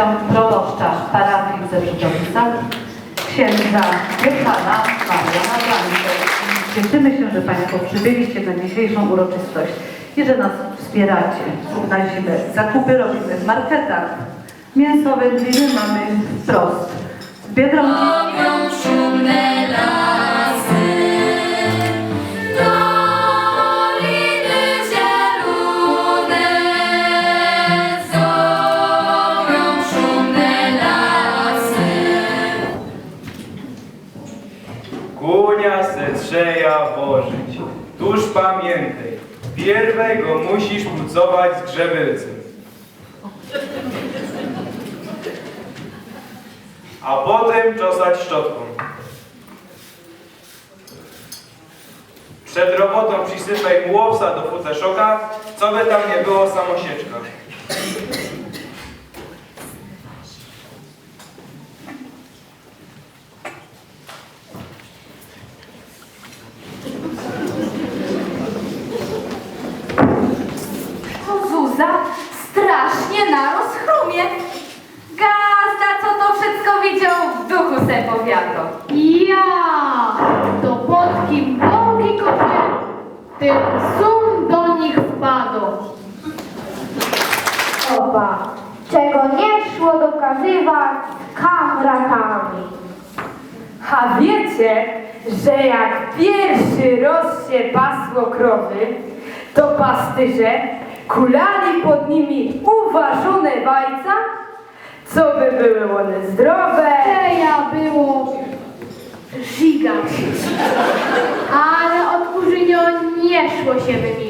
witam proboszcza parafii w Zewrzydowicach, księdza Stefana Mariana Blankę. Cieszymy się, że Państwo przybyliście na dzisiejszą uroczystość i że nas wspieracie. Uznaliśmy zakupy, robimy w marketach mięsowe, drzwi mamy wprost. Z Biedronki... pierwej go musisz pucować z grzebelcem. A potem czosać szczotką. Przed robotą przysypaj mułowca do futeszoka, co by tam nie było samosieczka. O Zuza, strasznie na rozchrumie. Gazda, co to wszystko widział, w duchu se powiadał. Ja, to pod kim bogi kopie, tym sum do nich wpadł. Oba, czego nie szło dokazywać kamratami. A wiecie, że jak pierwszy roz się pasło krowy, to pasterze kulali pod nimi uważone bajca, co by były one zdrowe. Teja było żigać, ale od kurzynio nie szło się wymigać.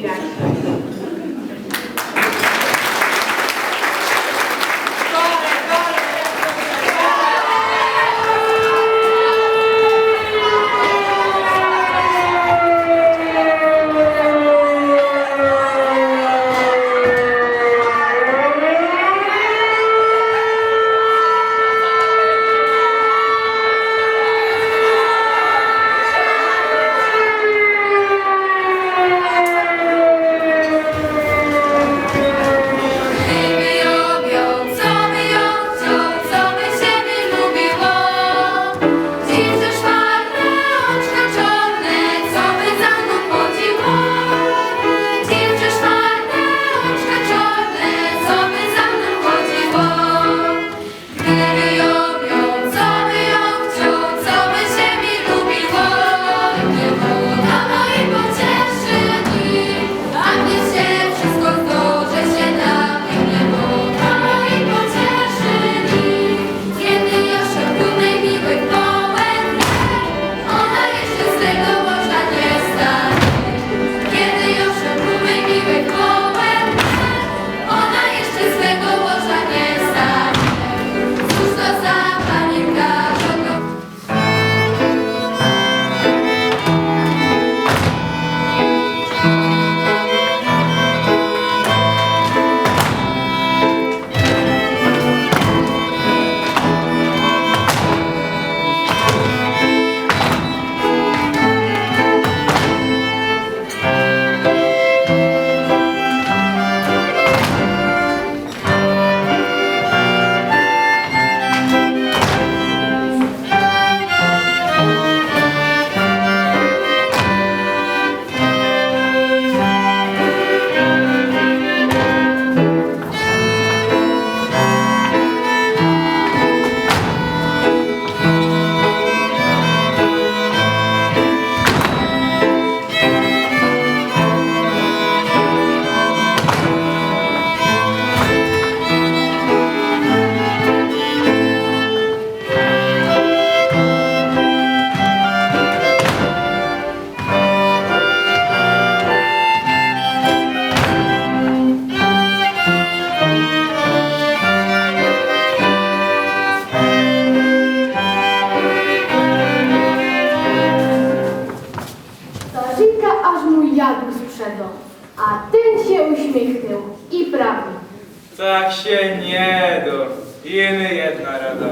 Iny jedna rada.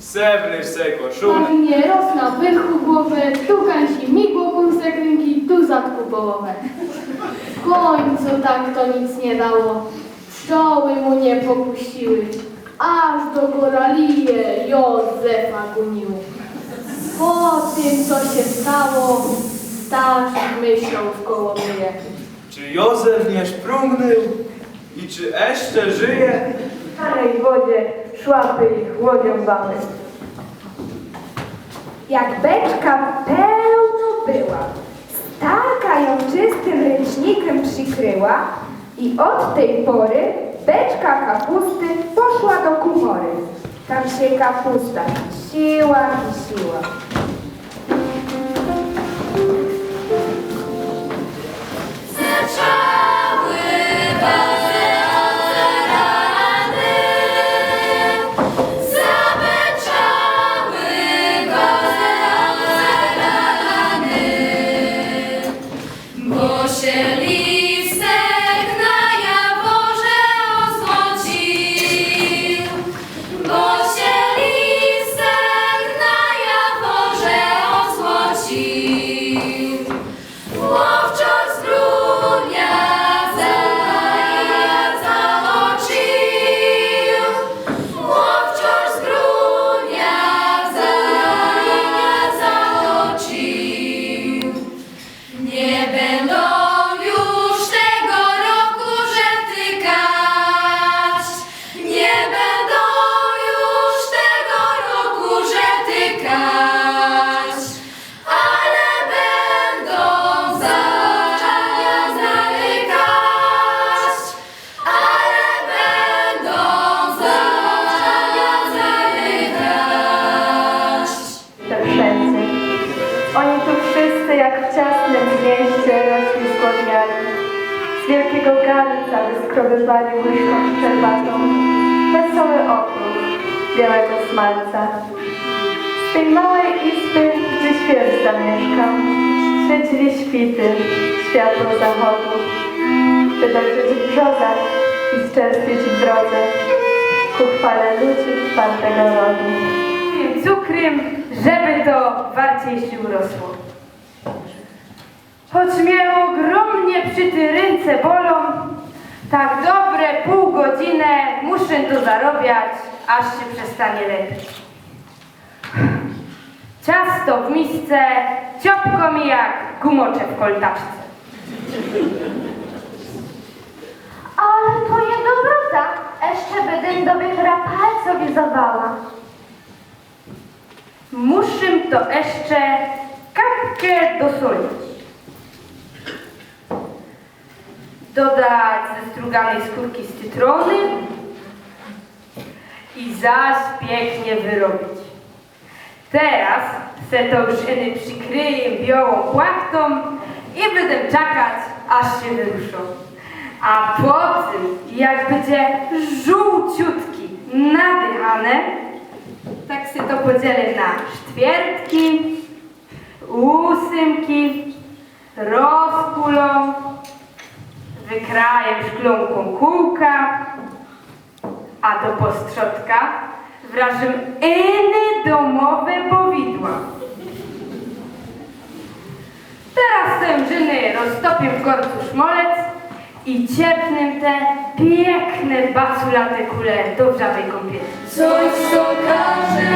Sebny se koszulę. Pani nie roz na głowę, tu kansi mi głową sekrynki, tu zadku połowę. W końcu tak to nic nie dało. Pszczoły mu nie popuściły, aż do goralije Józefa gonił. Po tym, co się stało, Staś myślał w koło mnie. Czy Józef nie szprungnął i czy jeszcze żyje? W starej wodzie szłaby ich łodzią bały. Jak beczka pełno była, starka ją czystym ręcznikiem przykryła i od tej pory beczka kapusty poszła do kumory. Tam się kapusta siła i siła. Wyskrobywali łyżką szczerbatą wesoły okruch białego smalca. Z tej małej izby, gdzie świat zamieszkał, świecili świty, światło zachodu, dojrzeć w brzozach i zczerpieć w drodze ku chwale ludzi czwartego rodu. Tym cukrem, żeby to warciej się urosło. Choć mnie ogromnie przy ty ręce bolą, tak dobre pół godziny muszę to zarobiać, aż się przestanie lepiej. Ciasto w misce, ciopko mi jak gumocze w koltaczce. Ale to nie dobrota, jeszcze bydym do wieczora palcowi zawała. Muszę to jeszcze kapkę dosolić. Dodać ze struganej skórki z cytrony i zaś pięknie wyrobić. Teraz se to eny przykryję białą płachtą i będę czekać, aż się wyruszą. A potem, jak będzie żółciutki, nadychane, tak się to podzielę na czwiertki, ósmki, rozkulą, wykraję szklonką kółka, a do postrzotka wrażę iny domowe powidła. Teraz tę żyny roztopię w gorcu szmolec i ciepnę te piękne baculate kule do wrzawej kąpieli. Coś, co każe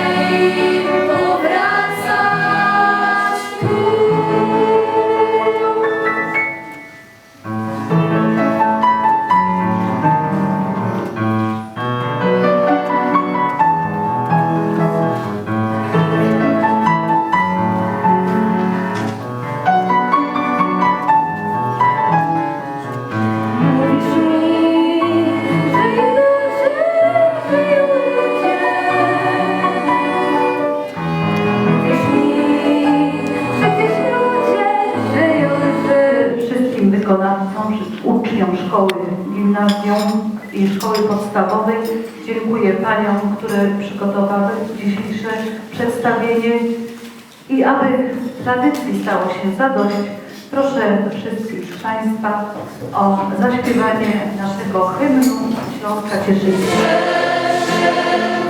podstawowej dziękuję Paniom, które przygotowały dzisiejsze przedstawienie i aby tradycji stało się zadość, proszę wszystkich Państwa o zaśpiewanie naszego hymnu Śląska Cieszyńska. Że